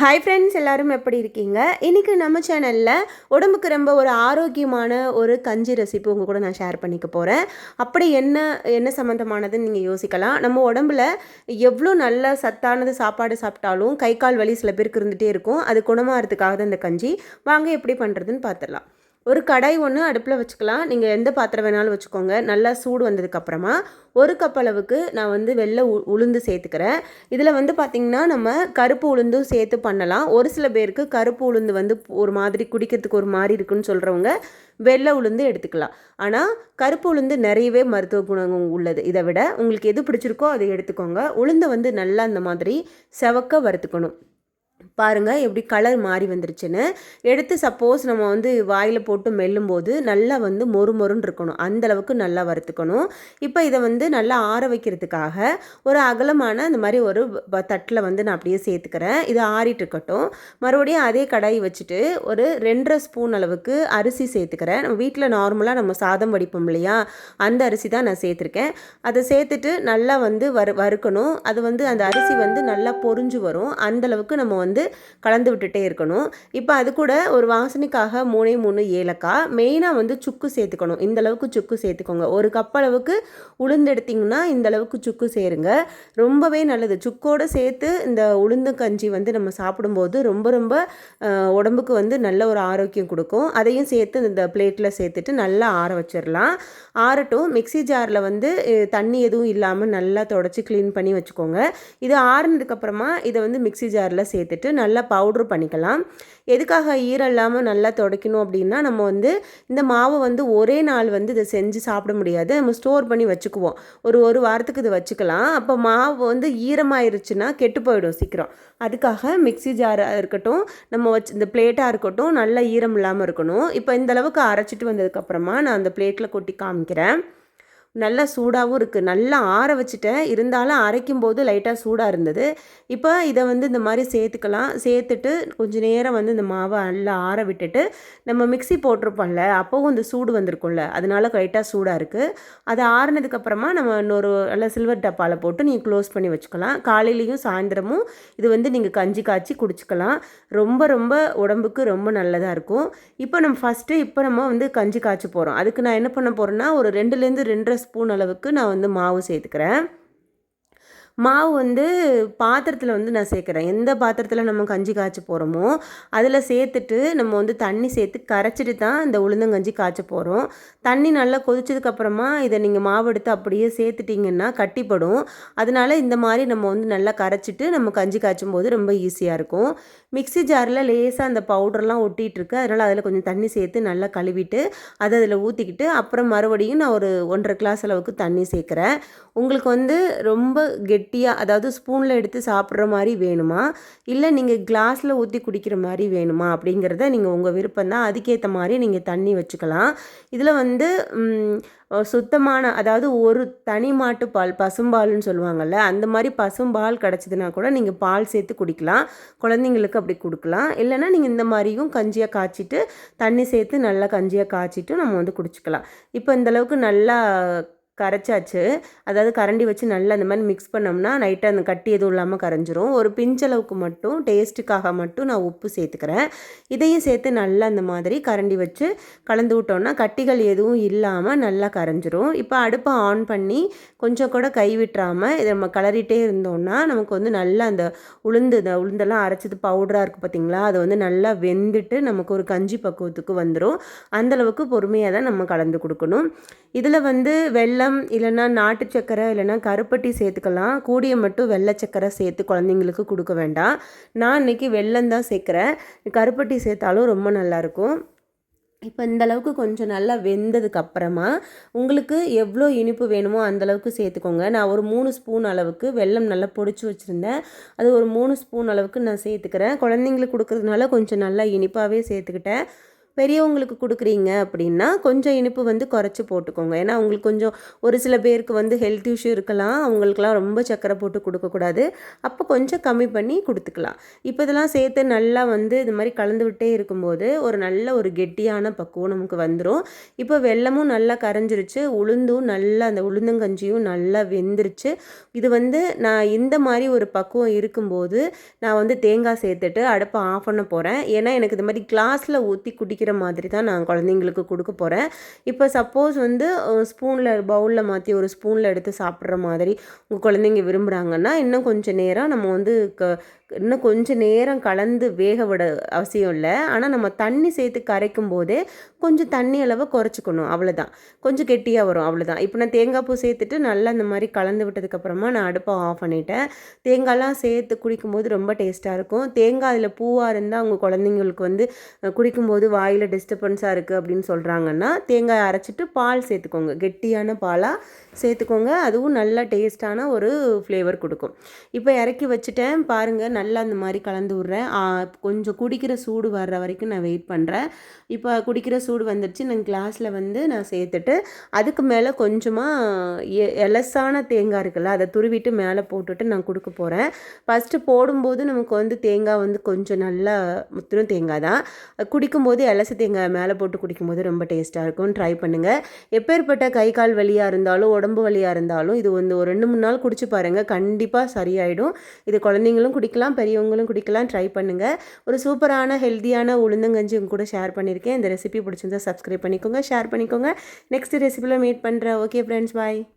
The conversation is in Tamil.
ஹாய் ஃப்ரெண்ட்ஸ் எல்லோரும் எப்படி இருக்கீங்க? இன்றைக்கி நம்ம சேனலில் உடம்புக்கு ரொம்ப ஒரு ஆரோக்கியமான ஒரு கஞ்சி ரெசிபி உங்கள் கூட நான் ஷேர் பண்ணிக்க போகிறேன் அப்படி என்ன என்ன சம்மந்தமானதுன்னு நீங்கள் யோசிக்கலாம். நம்ம உடம்புல எவ்வளோ நல்ல சத்தானது சாப்பாடு சாப்பிட்டாலும் கை கால் வலி சில பேருக்கு இருந்துகிட்டே இருக்கும். அது குணமாகறதுக்காக தான் இந்த கஞ்சி. வாங்க எப்படி பண்ணுறதுன்னு பார்த்துடலாம். ஒரு கடாய் ஒன்று அடுப்பில் வச்சுக்கலாம். நீங்கள் எந்த பாத்திரம் வேணாலும் வச்சுக்கோங்க. நல்லா சூடு வந்ததுக்கப்புறமா ஒரு கப் அளவுக்கு நான் வந்து வெள்ளை உ உளுந்து சேர்த்துக்கிறேன். இதில் வந்து பார்த்திங்கன்னா நம்ம கருப்பு உளுந்தும் சேர்த்து பண்ணலாம். ஒரு சில பேருக்கு கருப்பு உளுந்து வந்து ஒரு மாதிரி குடிக்கிறதுக்கு ஒரு மாதிரி இருக்குன்னு சொல்கிறவங்க வெள்ளை உளுந்து எடுத்துக்கலாம். ஆனால் கருப்பு உளுந்து நிறையவே மருத்துவ குணங்கள் உள்ளது. இதை விட உங்களுக்கு எது பிடிச்சிருக்கோ அதை எடுத்துக்கோங்க. உளுந்தை வந்து நல்லா அந்த மாதிரி செவக்க வறுத்துக்கணும். பாருங்கள் எப்படி கலர் மாறி வந்துருச்சுன்னு. எடுத்து சப்போஸ் நம்ம வந்து வாயில் போட்டு மெல்லும்போது நல்லா வந்து மொறு மொறுன்னு இருக்கணும். அந்தளவுக்கு நல்லா வறுத்துக்கணும். இப்போ இதை வந்து நல்லா ஆற வைக்கிறதுக்காக ஒரு அகலமான இந்த மாதிரி ஒரு தட்டில் வந்து நான் அப்படியே சேர்த்துக்கிறேன். இது ஆறிட்டு இருக்கட்டும். மறுபடியும் அதே கடாய் வச்சுட்டு ஒரு ரெண்டரை ஸ்பூன் அளவுக்கு அரிசி சேர்த்துக்கிறேன். நம்ம வீட்டில் நார்மலாக நம்ம சாதம் வடிப்போம் இல்லையா? அந்த அரிசி தான் நான் சேர்த்துருக்கேன். அதை சேர்த்துட்டு நல்லா வந்து வறு வறுக்கணும். அது வந்து அந்த அரிசி வந்து நல்லா பொறிஞ்சு வரும். அந்தளவுக்கு நம்ம வந்து கலந்து விட்டுட்டே இருக்கணும். இப்போ அது கூட ஒரு வாசனைக்காக மூணே மூணு ஏலக்காய். மெயினாக வந்து சுக்கு சேர்த்துக்கணும். இந்த அளவுக்கு சுக்கு சேர்த்துக்கோங்க. ஒரு கப் அளவுக்கு உளுந்து எடுத்திங்கன்னா இந்த அளவுக்கு சுக்கு சேருங்க. ரொம்பவே நல்லது. சுக்கோடு சேர்த்து இந்த உளுந்து கஞ்சி வந்து நம்ம சாப்பிடும்போது ரொம்ப ரொம்ப உடம்புக்கு வந்து நல்ல ஒரு ஆரோக்கியம் கொடுக்கும். அதையும் சேர்த்து இந்த பிளேட்டில் சேர்த்துட்டு நல்லா ஆற வச்சிடலாம் ஆறட்டும். மிக்சி ஜாரில் வந்து தண்ணி எதுவும் இல்லாமல் நல்லா தொடச்சி க்ளீன் பண்ணி வச்சுக்கோங்க. இது ஆறுனதுக்கப்புறமா இதை வந்து மிக்சி ஜாரில் சேர்த்துட்டு நல்லா பவுட்ரு பண்ணிக்கலாம். எதுக்காக ஈரம் இல்லாமல் நல்லா துடைக்கணும் அப்படின்னா நம்ம வந்து இந்த மாவை வந்து ஒரே நாள் வந்து இதை செஞ்சு சாப்பிட முடியாது. நம்ம ஸ்டோர் பண்ணி வச்சுக்குவோம். ஒரு ஒரு வாரத்துக்கு இதை வச்சுக்கலாம். அப்போ மாவு வந்து ஈரமாயிருச்சுன்னா கெட்டு போயிடும் சீக்கிரம். அதுக்காக மிக்சி ஜாராக இருக்கட்டும் நம்ம வச்சு இந்த பிளேட்டாக இருக்கட்டும் நல்லா ஈரம் இல்லாமல் இருக்கணும். இப்போ இந்த அளவுக்கு அரைச்சிட்டு வந்ததுக்கப்புறமா நான் அந்த பிளேட்டில் கொட்டி காமிக்கிறேன். நல்லா சூடாகவும் இருக்குது நல்லா ஆற வச்சுட்டேன். இருந்தாலும் அரைக்கும் போது லைட்டாக சூடாக இருந்தது. இப்போ இதை வந்து இந்த மாதிரி சேர்த்துக்கலாம். சேர்த்துட்டு கொஞ்சம் நேரம் வந்து இந்த மாவை நல்லா ஆற விட்டுட்டு நம்ம மிக்சி போட்டிருப்போம்ல அப்போவும் இந்த சூடு வந்திருக்கும்ல அதனால லைட்டாக சூடாக இருக்குது அது ஆறுனதுக்கப்புறமா நம்ம இன்னொரு நல்லா சில்வர் டப்பாவில் போட்டு நீங்கள் க்ளோஸ் பண்ணி வச்சுக்கலாம். காலையிலையும் சாயந்தரமும் இது வந்து நீங்கள் கஞ்சி காய்ச்சி குடிச்சிக்கலாம். ரொம்ப ரொம்ப உடம்புக்கு ரொம்ப நல்லதாக இருக்கும். இப்போ நம்ம ஃபஸ்ட்டு இப்போ நம்ம வந்து கஞ்சி காய்ச்சி போகிறோம் அதுக்கு நான் என்ன பண்ண போகிறேன்னா ஒரு ரெண்டுலேருந்து ரெண்டரை ஸ்பூன் அளவுக்கு நான் வந்து மாவு சேர்த்துக்கிறேன். மாவு வந்து பாத்திரத்தில் வந்து நான் சேர்க்குறேன். எந்த பாத்திரத்தில் நம்ம கஞ்சி காய்ச்ச போகிறோமோ அதில் சேர்த்துட்டு நம்ம வந்து தண்ணி சேர்த்து கரைச்சிட்டு தான் இந்த உளுந்தங்கஞ்சி காய்ச்ச போகிறோம் தண்ணி நல்லா கொதிச்சதுக்கப்புறமா இதை நீங்கள் மாவு எடுத்து அப்படியே சேர்த்துட்டிங்கன்னா கட்டிப்படும். அதனால் இந்த மாதிரி நம்ம வந்து நல்லா கரைச்சிட்டு நம்ம கஞ்சி காய்ச்சும் போது ரொம்ப ஈஸியாக இருக்கும். மிக்சி ஜாரில் லேசாக அந்த பவுடர்லாம் ஒட்டிகிட்ருக்கு அதனால் அதில் கொஞ்சம் தண்ணி சேர்த்து நல்லா கழுவிட்டு அதை அதில் ஊற்றிக்கிட்டு அப்புறம் மறுபடியும் நான் ஒரு ஒன்றரை கிளாஸ் அளவுக்கு தண்ணி சேர்க்குறேன். உங்களுக்கு வந்து ரொம்ப கெட் கெட்டியாக அதாவது ஸ்பூனில் எடுத்து சாப்பிட்ற மாதிரி வேணுமா? இல்லை நீங்கள் கிளாஸில் ஊற்றி குடிக்கிற மாதிரி வேணுமா? அப்படிங்கிறத நீங்கள் உங்கள் விருப்பம் தான். அதுக்கேற்ற மாதிரி நீங்கள் தண்ணி வச்சுக்கலாம். இதில் வந்து சுத்தமான அதாவது ஒரு தனி மாட்டு பால் பசும்பால்னு சொல்லுவாங்கள்ல அந்த மாதிரி பசும்பால் கிடச்சிதுன்னா கூட நீங்கள் பால் சேர்த்து குடிக்கலாம். குழந்தைங்களுக்கு அப்படி கொடுக்கலாம். இல்லைனா நீங்கள் இந்த மாதிரியும் கஞ்சியாக காய்ச்சிட்டு தண்ணி சேர்த்து நல்லா கஞ்சியாக காய்ச்சிட்டு நம்ம வந்து குடிச்சிக்கலாம். இப்போ இந்தளவுக்கு நல்லா கரைச்சாச்சு. அதாவது கரண்டி வச்சு நல்லா அந்த மாதிரி மிக்ஸ் பண்ணோம்னா நைட்டாக அந்த கட்டி எதுவும் இல்லாமல் கரைஞ்சிரும். ஒரு பிஞ்சளவுக்கு மட்டும் டேஸ்ட்டுக்காக மட்டும் நான் உப்பு சேர்த்துக்கிறேன். இதையும் சேர்த்து நல்லா அந்த மாதிரி கரண்டி வச்சு கலந்து விட்டோம்னா கட்டிகள் எதுவும் இல்லாமல் நல்லா கரைஞ்சிரும். இப்போ அடுப்பை ஆன் பண்ணி கொஞ்சம் கூட கை விட்டுறாமல் இதை நம்ம கலரிட்டே இருந்தோம்னா நமக்கு வந்து நல்லா அந்த உளுந்து இந்த உளுந்தெல்லாம் அரைச்சது பவுடராக இருக்குது பார்த்திங்களா? அதை வந்து நல்லா வெந்துட்டு நமக்கு ஒரு கஞ்சி பக்குவத்துக்கு வந்துடும் அந்தளவுக்கு பொறுமையாக தான் நம்ம கலந்து கொடுக்கணும். இதில் வந்து வெள்ளை வெல்லம் இல்லைன்னா நாட்டு சக்கரை இல்லைன்னா கருப்பட்டி சேர்த்துக்கலாம். கூடிய மட்டும் வெள்ளை சக்கரை சேர்த்து குழந்தைங்களுக்கு கொடுக்க வேண்டாம். நான் இன்றைக்கி வெள்ளம் தான் சேர்க்குறேன். கருப்பட்டி சேர்த்தாலும் ரொம்ப நல்லாயிருக்கும் இப்போ இந்தளவுக்கு கொஞ்சம் நல்லா வெந்ததுக்கு அப்புறமா உங்களுக்கு எவ்வளோ இனிப்பு வேணுமோ அந்தளவுக்கு சேர்த்துக்கோங்க. நான் ஒரு மூணு ஸ்பூன் அளவுக்கு வெல்லம் நல்லா பொடிச்சு வச்சுருந்தேன். அது ஒரு மூணு ஸ்பூன் அளவுக்கு நான் சேர்த்துக்கிறேன். குழந்தைங்களுக்கு கொடுக்குறதுனால கொஞ்சம் நல்லா இனிப்பாகவே சேர்த்துக்கிட்டேன். பெரியவங்களுக்கு கொடுக்குறீங்க அப்படின்னா கொஞ்சம் இனிப்பு வந்து குறைச்சி போட்டுக்கோங்க. ஏன்னா அவங்களுக்கு கொஞ்சம் ஒரு சில பேருக்கு வந்து ஹெல்த் இஷ்யூ இருக்கலாம். அவங்களுக்குலாம் ரொம்ப சக்கரை போட்டு கொடுக்கக்கூடாது அப்போ கொஞ்சம் கம்மி பண்ணி கொடுத்துக்கலாம். இப்போ இதெல்லாம் சேர்த்து நல்லா வந்து இது மாதிரி கலந்து விட்டே இருக்கும்போது ஒரு நல்ல ஒரு கெட்டியான பக்குவம் நமக்கு வந்துடும் இப்போ வெள்ளமும் நல்லா கரைஞ்சிருச்சு. உளுந்தும் நல்லா அந்த உளுந்தங்கஞ்சியும் நல்லா வெந்துருச்சு. இது வந்து நான் இந்த மாதிரி ஒரு பக்குவம் இருக்கும்போது நான் வந்து தேங்காய் சேர்த்துட்டு அடுப்பை ஆஃப் பண்ண போகிறேன் ஏன்னா எனக்கு இது மாதிரி கிளாஸில் ஊற்றி குடிக்கிற மாதிரி தான் நான் குழந்தைங்களுக்கு கொடுக்க போகிறேன் இப்போ சப்போஸ் வந்து ஸ்பூனில் பவுலில் மாற்றி ஒரு ஸ்பூனில் எடுத்து சாப்பிட்ற மாதிரி உங்கள் குழந்தைங்க விரும்புகிறாங்கன்னா இன்னும் கொஞ்சம் நேரம் நம்ம வந்து க இன்னும் கொஞ்சம் நேரம் கலந்து வேக விட அவசியம் இல்லை. ஆனால் நம்ம தண்ணி சேர்த்து கரைக்கும் போதே கொஞ்சம் தண்ணி அளவை குறைச்சிக்கணும். அவ்வளோதான் கொஞ்சம் கெட்டியாக வரும். அவ்வளோதான் இப்போ நான் தேங்காய் பூ சேர்த்துட்டு நல்லா இந்த மாதிரி கலந்து விட்டதுக்கப்புறமா நான் அடுப்பை ஆஃப் பண்ணிட்டேன். தேங்காய்லாம் சேர்த்து குடிக்கும்போது ரொம்ப டேஸ்ட்டாக இருக்கும். தேங்காய் அதில் பூவாக இருந்தால் அவங்க குழந்தைங்களுக்கு வந்து குடிக்கும்போது வாயில் டிஸ்டர்பன்ஸாக இருக்குது அப்படின்னு சொல்கிறாங்கன்னா தேங்காய் அரைச்சிட்டு பால் சேர்த்துக்கோங்க. கெட்டியான பாலாக சேர்த்துக்கோங்க. அதுவும் நல்லா டேஸ்ட்டான ஒரு ஃப்ளேவர் கொடுக்கும். இப்போ இறக்கி வச்சுட்டேன். பாருங்கள் நல்லா அந்த மாதிரி கலந்து விட்றேன். கொஞ்சம் குடிக்கிற சூடு வர்ற வரைக்கும் நான் வெயிட் பண்ணுறேன் இப்போ குடிக்கிற சூடு வந்துடுச்சு நான் கிளாஸில் வந்து நான் சேர்த்துட்டு அதுக்கு மேலே கொஞ்சமாக எலசான தேங்காய் இருக்குல்ல அதை துருவிட்டு மேலே போட்டுட்டு நான் கொடுக்க போகிறேன் ஃபஸ்ட்டு போடும்போது நமக்கு வந்து தேங்காய் வந்து கொஞ்சம் நல்லா முத்திரும் தேங்காய் தான். குடிக்கும்போது எலச தேங்காய் மேலே போட்டு குடிக்கும்போது ரொம்ப டேஸ்ட்டாக இருக்கும். ட்ரை பண்ணுங்கள் எப்பேற்பட்ட கை கால் வலியாக இருந்தாலும் உடம்பு வலியாக இருந்தாலும் இது வந்து ஒரு ரெண்டு மூணு நாள் குடிச்சு பாருங்கள் கண்டிப்பாக சரியாயிடும். இது குழந்தைங்களும் குடிக்கலாம். பெரியவங்களும் குடிக்கலாம் ட்ரை பண்ணுங்கள் ஒரு சூப்பரான ஹெல்த்தியான உளுந்தங்கஞ்சி உங்க கூட ஷேர் பண்ணியிருக்கேன். இந்த ரெசிபி பிடிச்சிருந்தா சப்ஸ்கிரைப் பண்ணிக்கோங்க ஷேர் பண்ணிக்கோங்க. நெக்ஸ்ட் ரெசிபியில் மீட் பண்ணுறேன் ஓகே ஃப்ரெண்ட்ஸ் பாய்